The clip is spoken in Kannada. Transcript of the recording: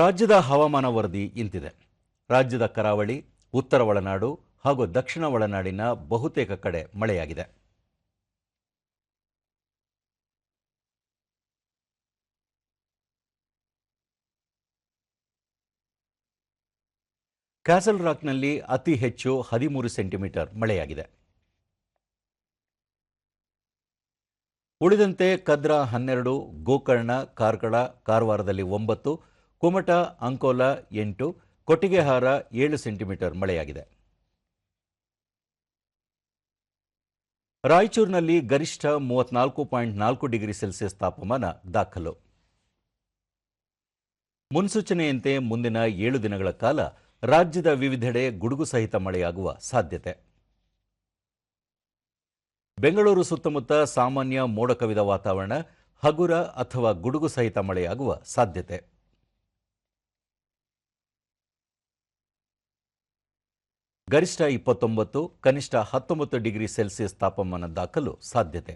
ರಾಜ್ಯದ ಹವಾಮಾನ ವರದಿ ಇಂತಿದೆ. ರಾಜ್ಯದ ಕರಾವಳಿ, ಉತ್ತರ ಒಳನಾಡು ಹಾಗೂ ದಕ್ಷಿಣ ಒಳನಾಡಿನ ಬಹುತೇಕ ಕಡೆ ಮಳೆಯಾಗಿದೆ. ಕ್ಯಾಸಲ್ ರಾಕ್ನಲ್ಲಿ ಅತಿ ಹೆಚ್ಚು ಹದಿಮೂರು ಸೆಂಟಿಮೀಟರ್ ಮಳೆಯಾಗಿದೆ. ಉಳಿದಂತೆ ಕದ್ರಾ ಹನ್ನೆರಡು, ಗೋಕರ್ಣ, ಕಾರ್ಕಳ, ಕಾರವಾರದಲ್ಲಿ ಒಂಬತ್ತು ಕುಮಟ ಅಂಕೋಲ ಎಂಟು, ಕೊಟ್ಟಿಗೆಹಾರ ಏಳು ಸೆಂಟಿಮೀಟರ್ ಮಳೆಯಾಗಿದೆ. ರಾಯಚೂರಿನಲ್ಲಿ ಗರಿಷ್ಠ ಮೂವತ್ನಾಲ್ಕು ಪಾಯಿಂಟ್ ನಾಲ್ಕು ಡಿಗ್ರಿ ಸೆಲ್ಸಿಯಸ್ ತಾಪಮಾನ ದಾಖಲು. ಮುನ್ಸೂಚನೆಯಂತೆ ಮುಂದಿನ ಏಳು ದಿನಗಳ ಕಾಲ ರಾಜ್ಯದ ವಿವಿಧೆಡೆ ಗುಡುಗು ಸಹಿತ ಮಳೆಯಾಗುವ ಸಾಧ್ಯತೆ. ಬೆಂಗಳೂರು ಸುತ್ತಮುತ್ತ ಸಾಮಾನ್ಯ ಮೋಡ ಕವಿದ ವಾತಾವರಣ, ಹಗುರ ಅಥವಾ ಗುಡುಗು ಸಹಿತ ಮಳೆಯಾಗುವ ಸಾಧ್ಯತೆ. ಗರಿಷ್ಠ ಇಪ್ಪತ್ತೊಂಬತ್ತು ಕನಿಷ್ಠ ಹತ್ತೊಂಬತ್ತು ಡಿಗ್ರಿ ಸೆಲ್ಸಿಯಸ್ ತಾಪಮಾನ ದಾಖಲು ಸಾಧ್ಯತೆ.